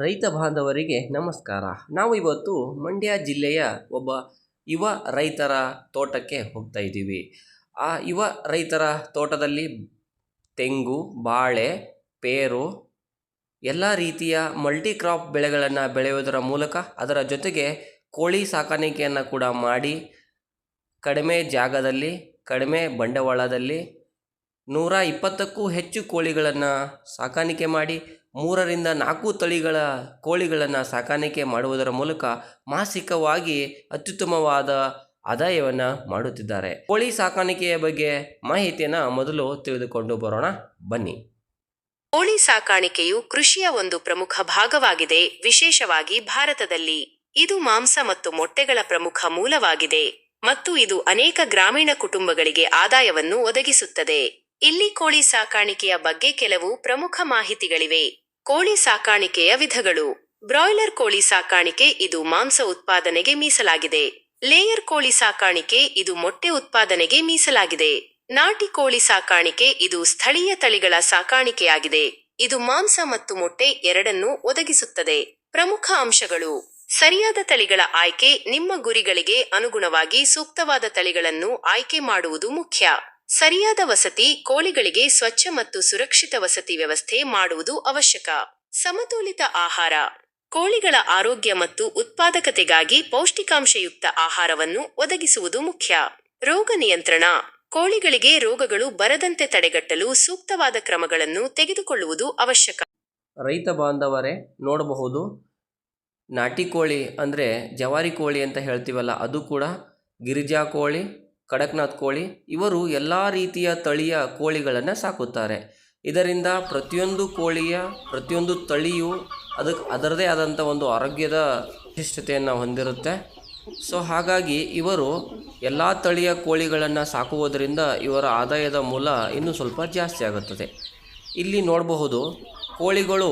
ರೈತ ಬಾಂಧವರಿಗೆ ನಮಸ್ಕಾರ. ನಾವು ಇವತ್ತು ಮಂಡ್ಯ ಜಿಲ್ಲೆಯ ಒಬ್ಬ ಯುವ ರೈತರ ತೋಟಕ್ಕೆ ಹೋಗ್ತಾ ಇದ್ದೀವಿ. ಆ ಯುವ ರೈತರ ತೋಟದಲ್ಲಿ ತೆಂಗು, ಬಾಳೆ, ಪೇರು ಎಲ್ಲ ರೀತಿಯ ಮಲ್ಟಿ ಕ್ರಾಪ್ ಬೆಳೆಗಳನ್ನು ಬೆಳೆಯುವುದರ ಮೂಲಕ ಅದರ ಜೊತೆಗೆ ಕೋಳಿ ಸಾಕಾಣಿಕೆಯನ್ನು ಕೂಡ ಮಾಡಿ ಕಡಿಮೆ ಜಾಗದಲ್ಲಿ, ಕಡಿಮೆ ಬಂಡವಾಳದಲ್ಲಿ ನೂರ ಇಪ್ಪತ್ತಕ್ಕೂ ಹೆಚ್ಚು ಕೋಳಿಗಳನ್ನು ಸಾಕಾಣಿಕೆ ಮಾಡಿ ಮೂರರಿಂದ ನಾಲ್ಕು ತಳಿಗಳ ಕೋಳಿಗಳನ್ನು ಸಾಕಾಣಿಕೆ ಮಾಡುವುದರ ಮೂಲಕ ಮಾಸಿಕವಾಗಿ ಅತ್ಯುತ್ತಮವಾದ ಆದಾಯವನ್ನು ಮಾಡುತ್ತಿದ್ದಾರೆ. ಕೋಳಿ ಸಾಕಾಣಿಕೆಯ ಬಗ್ಗೆ ಮಾಹಿತಿಯನ್ನು ಮೊದಲು ತಿಳಿದುಕೊಂಡು ಬರೋಣ. ಬನ್ನಿ. ಕೋಳಿ ಸಾಕಾಣಿಕೆಯು ಕೃಷಿಯ ಒಂದು ಪ್ರಮುಖ ಭಾಗವಾಗಿದೆ. ವಿಶೇಷವಾಗಿ ಭಾರತದಲ್ಲಿ. ಇದು ಮಾಂಸ ಮತ್ತು ಮೊಟ್ಟೆಗಳ ಪ್ರಮುಖ ಮೂಲವಾಗಿದೆ. ಮತ್ತು ಇದು ಅನೇಕ ಗ್ರಾಮೀಣ ಕುಟುಂಬಗಳಿಗೆ ಆದಾಯವನ್ನು ಒದಗಿಸುತ್ತದೆ. ಇಲ್ಲಿ ಕೋಳಿ ಸಾಕಾಣಿಕೆಯ ಬಗ್ಗೆ ಕೆಲವು ಪ್ರಮುಖ ಮಾಹಿತಿಗಳಿವೆ. ಕೋಳಿ ಸಾಕಾಣಿಕೆಯ ವಿಧಗಳು. ಬ್ರಾಯ್ಲರ್ ಕೋಳಿ ಸಾಕಾಣಿಕೆ ಇದು ಮಾಂಸ ಉತ್ಪಾದನೆಗೆ ಮೀಸಲಾಗಿದೆ. ಲೇಯರ್ ಕೋಳಿ ಸಾಕಾಣಿಕೆ ಇದು ಮೊಟ್ಟೆ ಉತ್ಪಾದನೆಗೆ ಮೀಸಲಾಗಿದೆ. ನಾಟಿ ಕೋಳಿ ಸಾಕಾಣಿಕೆ ಇದು ಸ್ಥಳೀಯ ತಳಿಗಳ ಸಾಕಾಣಿಕೆಯಾಗಿದೆ. ಇದು ಮಾಂಸ ಮತ್ತು ಮೊಟ್ಟೆ ಎರಡನ್ನೂ ಒದಗಿಸುತ್ತದೆ. ಪ್ರಮುಖ ಅಂಶಗಳು. ಸರಿಯಾದ ತಳಿಗಳ ಆಯ್ಕೆ ನಿಮ್ಮ ಗುರಿಗಳಿಗೆ ಅನುಗುಣವಾಗಿ ಸೂಕ್ತವಾದ ತಳಿಗಳನ್ನು ಆಯ್ಕೆ ಮಾಡುವುದು ಮುಖ್ಯ. ಸರಿಯಾದ ವಸತಿ, ಕೋಳಿಗಳಿಗೆ ಸ್ವಚ್ಛ ಮತ್ತು ಸುರಕ್ಷಿತ ವಸತಿ ವ್ಯವಸ್ಥೆ ಮಾಡುವುದು ಅವಶ್ಯಕ. ಸಮತೋಲಿತ ಆಹಾರ. ಕೋಳಿಗಳ ಆರೋಗ್ಯ ಮತ್ತು ಉತ್ಪಾದಕತೆಗಾಗಿ ಪೌಷ್ಟಿಕಾಂಶಯುಕ್ತ ಆಹಾರವನ್ನು ಒದಗಿಸುವುದು ಮುಖ್ಯ. ರೋಗ ನಿಯಂತ್ರಣ. ಕೋಳಿಗಳಿಗೆ ರೋಗಗಳು ಬರದಂತೆ ತಡೆಗಟ್ಟಲು ಸೂಕ್ತವಾದ ಕ್ರಮಗಳನ್ನು ತೆಗೆದುಕೊಳ್ಳುವುದು ಅವಶ್ಯಕ. ರೈತ ಬಾಂಧವರೇ, ನೋಡಬಹುದು, ನಾಟಿ ಕೋಳಿ ಅಂದರೆ ಜವಾರಿ ಕೋಳಿ ಅಂತ ಹೇಳ್ತೀವಲ್ಲ, ಅದು ಕೂಡ ಗಿರಿಜಾ ಕೋಳಿ ಕಡಕ್ನಾಥ್ ಕೋಳಿ, ಇವರು ಎಲ್ಲ ರೀತಿಯ ತಳಿಯ ಕೋಳಿಗಳನ್ನು ಸಾಕುತ್ತಾರೆ. ಇದರಿಂದ ಪ್ರತಿಯೊಂದು ಕೋಳಿಯ, ಪ್ರತಿಯೊಂದು ತಳಿಯು ಅದಕ್ಕೆ ಅದರದೇ ಆದಂಥ ಒಂದು ಆರೋಗ್ಯದ ವಿಶಿಷ್ಟತೆಯನ್ನು ಹೊಂದಿರುತ್ತೆ. ಸೊ, ಹಾಗಾಗಿ ಇವರು ಎಲ್ಲ ತಳಿಯ ಕೋಳಿಗಳನ್ನು ಸಾಕುವುದರಿಂದ ಇವರ ಆದಾಯದ ಮೂಲ ಇನ್ನೂ ಸ್ವಲ್ಪ ಜಾಸ್ತಿ ಆಗುತ್ತದೆ. ಇಲ್ಲಿ ನೋಡಬಹುದು, ಕೋಳಿಗಳು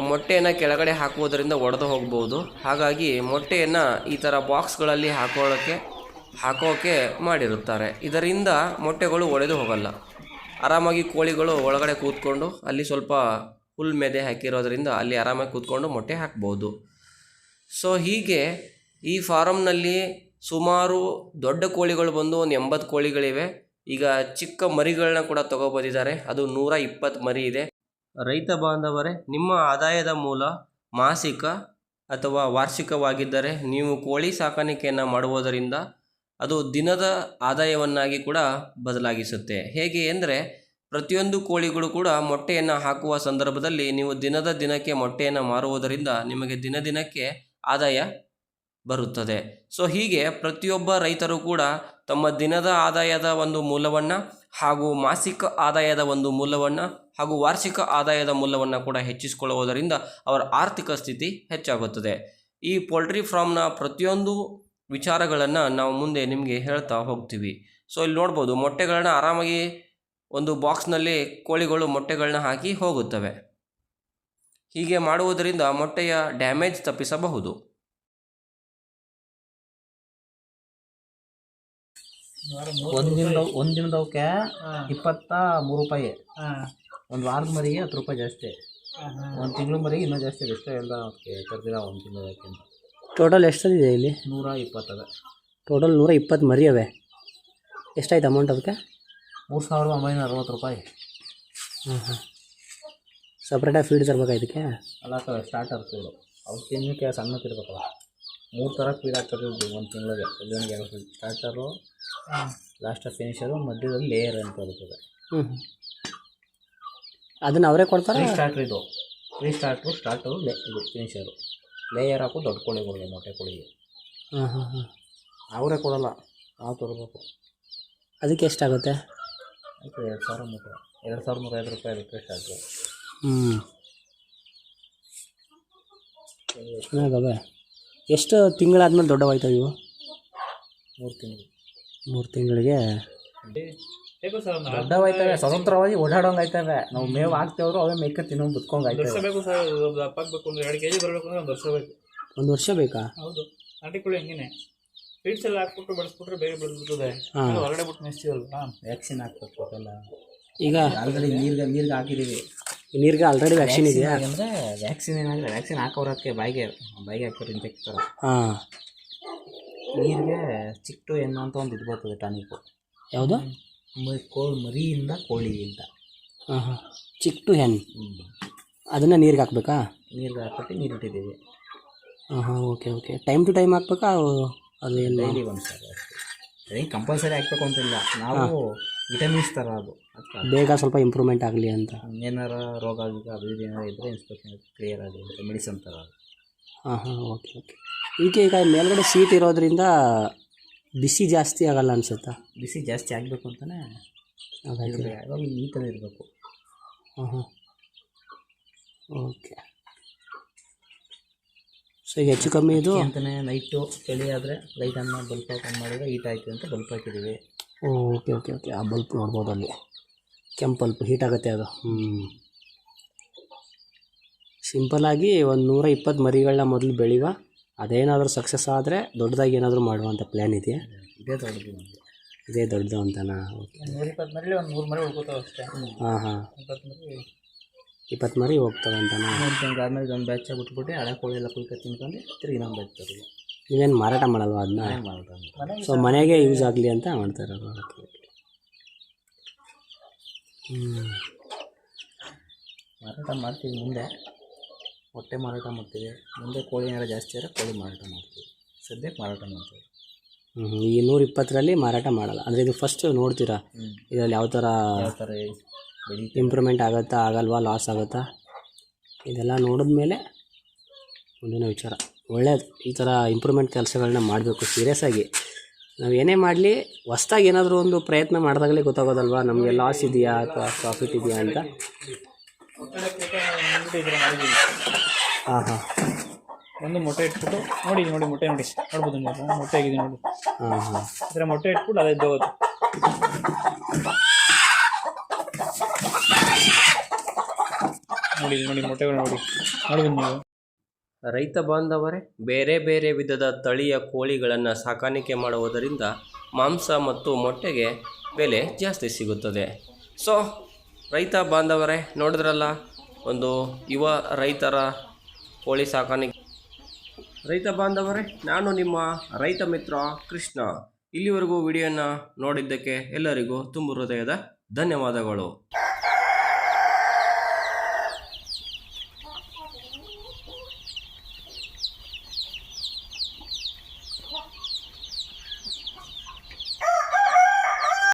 ಮೊಟ್ಟೆಯನ್ನು ಕೆಳಗಡೆ ಹಾಕುವುದರಿಂದ ಒಡೆದು ಹೋಗ್ಬೋದು ಹಾಗಾಗಿ ಮೊಟ್ಟೆಯನ್ನು ಈ ಥರ ಬಾಕ್ಸ್ಗಳಲ್ಲಿ ಹಾಕೊಳ್ಳೋಕ್ಕೆ ಹಾಕೋಕ್ಕೆ ಮಾಡಿರುತ್ತಾರೆ. ಇದರಿಂದ ಮೊಟ್ಟೆಗಳು ಒಡೆದು ಹೋಗಲ್ಲ. ಆರಾಮಾಗಿ ಕೋಳಿಗಳು ಒಳಗಡೆ ಕೂತ್ಕೊಂಡು ಅಲ್ಲಿ ಸ್ವಲ್ಪ ಹುಲ್ ಮೆದೆ ಹಾಕಿರೋದ್ರಿಂದ ಅಲ್ಲಿ ಆರಾಮಾಗಿ ಕೂತ್ಕೊಂಡು ಮೊಟ್ಟೆ ಹಾಕ್ಬೋದು. ಸೊ, ಹೀಗೆ ಈ ಫಾರಮ್ನಲ್ಲಿ ಸುಮಾರು ದೊಡ್ಡ ಕೋಳಿಗಳು ಬಂದು ಒಂದು ಎಂಬತ್ತು ಕೋಳಿಗಳಿವೆ. ಈಗ ಚಿಕ್ಕ ಮರಿಗಳನ್ನ ಕೂಡ ತಗೊಬಂದಿದ್ದಾರೆ. ಅದು ನೂರ ಇಪ್ಪತ್ತು ಮರಿ ಇದೆ. ರೈತ ಬಾಂಧವರೇ, ನಿಮ್ಮ ಆದಾಯದ ಮೂಲ ಮಾಸಿಕ ಅಥವಾ ವಾರ್ಷಿಕವಾಗಿದ್ದರೆ ನೀವು ಕೋಳಿ ಸಾಕಾಣಿಕೆಯನ್ನು ಮಾಡುವುದರಿಂದ ಅದು ದಿನದ ಆದಾಯವನ್ನಾಗಿ ಕೂಡ ಬದಲಾಗಿಸುತ್ತೆ. ಹೇಗೆ ಅಂದರೆ ಪ್ರತಿಯೊಂದು ಕೋಳಿಗಳು ಕೂಡ ಮೊಟ್ಟೆಯನ್ನು ಹಾಕುವ ಸಂದರ್ಭದಲ್ಲಿ ನೀವು ದಿನದ ದಿನಕ್ಕೆ ಮೊಟ್ಟೆಯನ್ನು ಮಾರುವುದರಿಂದ ನಿಮಗೆ ದಿನ ದಿನಕ್ಕೆ ಆದಾಯ ಬರುತ್ತದೆ. ಸೊ, ಹೀಗೆ ಪ್ರತಿಯೊಬ್ಬ ರೈತರು ಕೂಡ ತಮ್ಮ ದಿನದ ಆದಾಯದ ಒಂದು ಮೂಲವನ್ನು ಹಾಗೂ ಮಾಸಿಕ ಆದಾಯದ ಒಂದು ಮೂಲವನ್ನು ಹಾಗೂ ವಾರ್ಷಿಕ ಆದಾಯದ ಮೂಲವನ್ನು ಕೂಡ ಹೆಚ್ಚಿಸಿಕೊಳ್ಳುವುದರಿಂದ ಅವರ ಆರ್ಥಿಕ ಸ್ಥಿತಿ ಹೆಚ್ಚಾಗುತ್ತದೆ. ಈ ಪೋಲ್ಟ್ರಿ ಫಾರ್ಮ್ನ ಪ್ರತಿಯೊಂದು ವಿಚಾರಗಳನ್ನು ನಾವು ಮುಂದೆ ನಿಮಗೆ ಹೇಳ್ತಾ ಹೋಗ್ತೀವಿ. ಸೊ ಇಲ್ಲಿ ನೋಡ್ಬೋದು ಮೊಟ್ಟೆಗಳನ್ನ ಆರಾಮಾಗಿ ಒಂದು ಬಾಕ್ಸ್ನಲ್ಲಿ ಕೋಳಿಗಳು ಮೊಟ್ಟೆಗಳನ್ನ ಹಾಕಿ ಹೋಗುತ್ತವೆ. ಹೀಗೆ ಮಾಡುವುದರಿಂದ ಮೊಟ್ಟೆಯ ಡ್ಯಾಮೇಜ್ ತಪ್ಪಿಸಬಹುದು. ಒಂದಿನ ದಿನದ ಒಂದು ದಿನದವಕ್ಕೆ ಇಪ್ಪತ್ತ ಮೂರು ರೂಪಾಯಿ. ಒಂದು ವಾರದ ಮರಿಗೆ ಹತ್ತು ರೂಪಾಯಿ ಜಾಸ್ತಿ. ಒಂದು ತಿಂಗಳ ಮರಿಗೆ ಇನ್ನೂ ಜಾಸ್ತಿ ಎಷ್ಟೇ ಎಲ್ಲ ಕರೆದಿಲ್ಲ ಒಂದು ತಿಂಗಳ ಟೋಟಲ್ ಎಷ್ಟಿದೆ ಇಲ್ಲಿ? ನೂರ ಇಪ್ಪತ್ತದ. ಟೋಟಲ್ ನೂರ ಇಪ್ಪತ್ತು ಮರಿ ಅವೆ ಎಷ್ಟಾಯ್ತು ಅಮೌಂಟ್ ಅದಕ್ಕೆ? ಮೂರು ಸಾವಿರದ ಒಂಬೈನೂರ ಅರವತ್ತು ರೂಪಾಯಿ. ಹ್ಞೂ ಹಾಂ ಸಪ್ರೇಟಾಗಿ ಫೀಡ್ ತರ್ಬೇಕಾ ಇದಕ್ಕೆ? ಅಲ್ಲ ಸ್ಟಾರ್ಟರ್ ಫೀಡು ಅವ್ರು ತಿನ್ನಕ್ಕೆ ಸಣ್ಣಕ್ಕೆ ಇರ್ಬೇಕಲ್ಲ ಮೂರು ಥರ ಫೀಡ್ ಹಾಕ್ತಾರೆ ಒಂದು ತಿಂಗಳಿಗೆ. ಎಲ್ಲಿವನಿಗೆ ಎರಡು ಸ್ಟಾರ್ಟರು ಲಾಸ್ಟ್ ಫಿನಿಷರು ಮಧ್ಯದಲ್ಲಿ ಲೇಯರ್ ಅಂತ ಬರ್ತದೆ. ಹ್ಞೂ ಅದನ್ನು ಅವರೇ ಕೊಡ್ತಾರೆ? ಸ್ಟಾರ್ಟ್ರ್ ಇದು. ಪ್ರೀ ಸ್ಟಾರ್ಟ್ರು ಸ್ಟಾರ್ಟರು ಲೇ ಇದು ಫಿನಿಷರು ಲೇಯರ್ ಹಾಕು ದೊಡ್ಡ ಕೋಳಿಗಳಿಗೆ ಮೊಟ್ಟೆ ಕೋಳಿಗೆ. ಹಾಂ ಹಾಂ ಹಾಂ. ಅವರೇ ಕೊಡಲ್ಲ ನಾವು ತರಬೇಕು. ಅದಕ್ಕೆ ಎಷ್ಟಾಗುತ್ತೆ? ಅದಕ್ಕೆ ಎರಡು ಸಾವಿರ ಮೂರು ಎರಡು ಸಾವಿರ ನೂರೈದು ರೂಪಾಯಿ ರಿಕ್ವೆಸ್ಟ್ ಸ್ಟಾರ್ಟ್ರು ಹ್ಞೂ ಚೆನ್ನಾಗವೆ. ಎಷ್ಟು ತಿಂಗಳಾದ್ಮೇಲೆ ದೊಡ್ಡವಾಯ್ತವೆ ಇವು? ಮೂರು ತಿಂಗಳು. ಮೂರು ತಿಂಗಳಿಗೆ? ದೊಡ್ಡವಾಯ್ತವೆ ಸ್ವತಂತ್ರವಾಗಿ ಓಡಾಡೋಂಗ್ ಆಯ್ತವೆ ನಾವು ಮೇವ್ ಹಾಕ್ತೇವ್ರು ಅವೇ ಮೇಕ ತಿನ್ನೋ ಬುತ್ಕೊಂಡ್ ವರ್ಷ ಆಯ್ತವೆ ಬೇಕು ಸರ್ ದಪ್ಪಾಗಬೇಕು ಅಂದ್ರೆ ಎರಡು ಕೆಜಿ ಬರಬೇಕು ಅಂದ್ರೆ ಒಂದು ವರ್ಷ ಬೇಕು. ಒಂದು ವರ್ಷ ಬೇಕಾ? ಹೌದು. ನಾಟಿ ಕೋಳಿ ಹಂಗೇನೆ. ಫೀಡ್ಸ್ ಎಲ್ಲ ಹಾಕ್ಬಿಟ್ಟು ಬೆಳೆಸ್ಬಿಟ್ರೆ ಬೇಗ ಬೆಳೆದ್ಬಿಡ್ತದೆ. ಹಾಂ. ಹೊರಗಡೆ ಬಿಟ್ಟು ಮೇಯಿಸ್ತೀವಲ್ವಾ ವ್ಯಾಕ್ಸಿನ್ ಹಾಕ್ಬೇಕು ಅದೆಲ್ಲ. ಈಗ ಆಲ್ರೆಡಿ ನೀರ್ಗೆ ನೀರ್ಗೆ ಹಾಕಿದ್ದೀವಿ ನೀರ್ಗೆ ನೀರಿಗೆ ಆಲ್ರೆಡಿ ವ್ಯಾಕ್ಸಿನ್ ಇದೆಯಾ? ಅಂದ್ರೆ ವ್ಯಾಕ್ಸಿನ್ ಏನಾದ್ರೆ ವ್ಯಾಕ್ಸಿನ್ ಹಾಕೋರಕ್ಕೆ ಬಾಯಿಗೆ ಬಾಯಿಗೆ ಹಾಕೋರು ಇಂಜೆಕ್ಟರ್ ಹಾಂ. ನೀರಿಗೆ ಚಿಕ್ಟು ಎನ್ನು ಅಂತ ಒಂದು ಇದು ಬರ್ತದೆ ಟಾನಿಕ್ ಯಾವುದು? ಕೋಳಿ ಮರಿಯಿಂದ ಕೋಳಿಯಿಂದ ಹಾಂ ಹಾಂ ಚಿಕ್ಕ ಹೆಣ್ಣು. ಅದನ್ನು ನೀರಿಗೆ ಹಾಕ್ಬೇಕಾ? ನೀರಿಗೆ ಹಾಕ್ಬಿಟ್ಟು ನೀರು ಇಟ್ಟಿದ್ದೀವಿ. ಹಾಂ ಹಾಂ okay okay. Time to time ಹಾಕ್ಬೇಕಾ ಅದು ಎಲ್ಲ ಡೈಲಿ ಒಂದು ಸಾರಿ ಅಷ್ಟೇ ಕಂಪಲ್ಸರಿ ಹಾಕ್ಬೇಕು ಅಂತಿಲ್ಲ. ನಾವು ವಿಟಮಿನ್ಸ್ ಥರ ಅದು. ಬೇಗ ಸ್ವಲ್ಪ ಇಂಪ್ರೂವ್ಮೆಂಟ್ ಆಗಲಿ ಅಂತ. ಏನಾರ ರೋಗ ಗೀಗ ಅದು ಇದು ಏನಾರ ಇದ್ದರೆ ಇನ್ಸ್ಪೆಕ್ಷನ್ ಕ್ಲಿಯರ್ ಆಗಲಿ ಮೆಡಿಸನ್ ಥರ ಅದು. ಹಾಂ ಹಾಂ ಓಕೆ ಓಕೆ. ಈಗ ಈಗ ಮೇಲ್ಗಡೆ ಸೀಟ್ ಇರೋದ್ರಿಂದ ಬಿಸಿ ಜಾಸ್ತಿ ಆಗಲ್ಲ ಅನ್ಸುತ್ತಾ? ಬಿಸಿ ಜಾಸ್ತಿ ಆಗಬೇಕು ಅಂತಲೇ ಯಾವಾಗ ಥರ ಇರಬೇಕು. ಹಾಂ ಹಾಂ ಓಕೆ. ಸೊ ಈಗ ಹೆಚ್ಚು ಕಮ್ಮಿ ಇದು? ಅಂತಲೇ ನೈಟು ಚಳಿ ಆದರೆ ಲೈಟ್ ಅನ್ನ ಬಲ್ಪ್ ಆನ್ ಮಾಡಿದ್ರೆ ಹೀಟ್ ಆಯಿತು ಅಂತ ಬಲ್ಪ್ ಹಾಕಿದ್ದೀವಿ. Okay okay okay. ಆ ಬಲ್ಪ್ ನೋಡ್ಬೋದು ಅಲ್ಲಿ. ಕೆಂಪು ಬಲ್ಪ್ ಹೀಟ್ ಆಗುತ್ತೆ ಅದು. ಹ್ಞೂ ಸಿಂಪಲಾಗಿ ಒಂದು ನೂರ ಇಪ್ಪತ್ತು ಮರಿಗಳನ್ನ ಮೊದಲು ಬೆಳೆಯುವ ಅದೇನಾದರೂ ಸಕ್ಸಸ್ ಆದರೆ ದೊಡ್ಡದಾಗಿ ಏನಾದರೂ ಮಾಡುವಂಥ ಪ್ಲ್ಯಾನ್ ಇದೆಯಾ? ಇದೇ ದೊಡ್ಡದು ಇದೇ ದೊಡ್ಡದು ಅಂತನಾ? ಓಕೆ ಒಂದು ನೂರ ಇಪ್ಪತ್ತು ಮರಿ ಒಂದು ನೂರು ಮರಿ ಉಳ್ಕೋತಾವೆ ಅಷ್ಟೇ. ಹಾಂ ಹಾಂ. ಇಪ್ಪತ್ತು ಮರಿ. ಇಪ್ಪತ್ತು ಮರಿ ಹೋಗ್ತವೆ ಅಂತನಾ? ಮೂರು ತಿಂಗಳು ಆದಮೇಲೆ ಇದೊಂದು ಬ್ಯಾಚ್ ಬಿಟ್ಬಿಟ್ಟು ಹಳೆ ಕೋಳಿ ಎಲ್ಲ ಕುಯ್ಕ ತಿನ್ಕೊಂಡು ತಿರುಗಿ ಇನ್ನೊಂದು ಬ್ಯಾಚ್ ತರೋದು ನೀವೇನು ಮಾರಾಟ ಮಾಡಲ್ವ ಅದನ್ನ ಸೊ ಮನೆಗೆ ಯೂಸ್ ಆಗಲಿ ಅಂತ ಮಾಡ್ತಾರೆ ಹ್ಞೂ ಮಾರಾಟ ಮಾಡ್ತೀವಿ ಮುಂದೆ. ಮೊಟ್ಟೆ ಮಾರಾಟ ಮಾಡ್ತೀವಿ. ಮುಂದೆ ಕೋಳಿ ಏನಾರ ಜಾಸ್ತಿ ಆದರೆ ಕೋಳಿ ಮಾರಾಟ ಮಾಡ್ತೀವಿ. ಸದ್ಯಕ್ಕೆ ಮಾರಾಟ ಮಾಡ್ತೀವಿ. ಹ್ಞೂ ಈ ನೂರ ಇಪ್ಪತ್ತರಲ್ಲಿ ಮಾರಾಟ ಮಾಡಲ್ಲ. ಅಂದರೆ ಇದು ಫಸ್ಟ್ ನೋಡ್ತೀರಾ? ಇದರಲ್ಲಿ ಯಾವ ಥರ ಯಾವ ಥರ ಇಂಪ್ರೂವ್ಮೆಂಟ್ ಆಗುತ್ತಾ ಆಗಲ್ವಾ ಲಾಸ್ ಆಗುತ್ತಾ? ಇದೆಲ್ಲ ನೋಡಿದ ಮೇಲೆ ಮುಂದಿನ ವಿಚಾರ. ಒಳ್ಳೇದು ಈ ಥರ ಇಂಪ್ರೂವ್ಮೆಂಟ್ ಕೆಲಸಗಳನ್ನ ಮಾಡಬೇಕು ಸೀರಿಯಸ್ ಆಗಿ. ನಾವು ಏನೇ ಮಾಡಲಿ ಹೊಸ್ದಾಗಿ ಏನಾದರೂ ಒಂದು ಪ್ರಯತ್ನ ಮಾಡಿದಾಗಲೇ ಗೊತ್ತಾಗೋದಲ್ವಾ? ನಮಗೆ ಲಾಸ್ ಇದೆಯಾ ಅಥವಾ ಪ್ರಾಫಿಟ್ ಇದೆಯಾ ಅಂತ. ಮೊಟ್ಟೆ ಹಾಂ ಹಾಂ. ಒಂದು ಮೊಟ್ಟೆ ಇಟ್ಬಿಟ್ಟು ನೋಡಿ ನೋಡಿ ಮೊಟ್ಟೆ ನೋಡಿ. ನೋಡ್ಬೋದು ನೀವು ಮೊಟ್ಟೆ ಆಗಿದೆ ನೋಡಿ. ಹಾಂ ಹಾಂ. ಈ ಮೊಟ್ಟೆ ಇಟ್ಬಿಟ್ಟು ಅದೇ ಹೋಗುತ್ತೆ. ನೋಡಿ ಇಲ್ಲಿ ನೋಡಿ ಮೊಟ್ಟೆಗಳು ನೋಡಿ. ನೋಡ್ಬೋದು ನೀವು. ರೈತ ಬಾಂಧವರೇ ಬೇರೆ ಬೇರೆ ವಿಧದ ತಳಿಯ ಕೋಳಿಗಳನ್ನು ಸಾಕಾಣಿಕೆ ಮಾಡುವುದರಿಂದ ಮಾಂಸ ಮತ್ತು ಮೊಟ್ಟೆಗೆ ಬೆಲೆ ಜಾಸ್ತಿ ಸಿಗುತ್ತದೆ. ಸೊ ರೈತ ಬಾಂಧವರೇ, ನೋಡಿದ್ರಲ್ಲ, ಒಂದು ಯುವ ರೈತರ ಕೋಳಿ ಸಾಕಾಣಿಕೆ. ರೈತ ಬಾಂಧವರೇ, ನಾನು ನಿಮ್ಮ ರೈತ ಮಿತ್ರ ಕೃಷ್ಣ. ಇಲ್ಲಿವರೆಗೂ ವಿಡಿಯೋನ ನೋಡಿದ್ದಕ್ಕೆ ಎಲ್ಲರಿಗೂ ತುಂಬು ಹೃದಯದ ಧನ್ಯವಾದಗಳು.